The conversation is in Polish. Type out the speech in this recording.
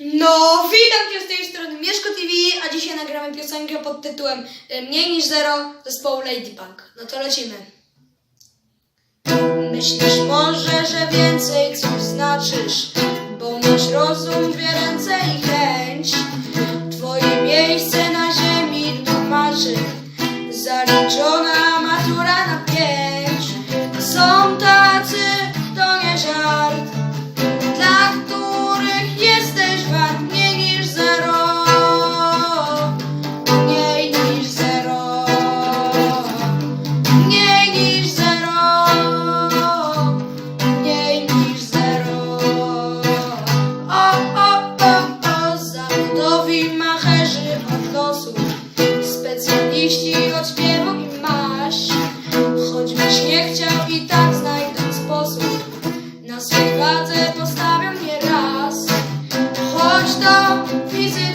No, witam Cię z tej strony Mieszko TV, a dzisiaj nagramy piosenkę pod tytułem e, Mniej niż zero zespołu Ladybug. No to lecimy. Myślisz może, że więcej coś znaczysz, bo masz rozum, dwie ręce i chęć. Specjaliści od śpiewu i masz Choćbyś nie chciał i tak znajdę sposób. Na swej wadze postawiam nie raz. Chodź do fizyki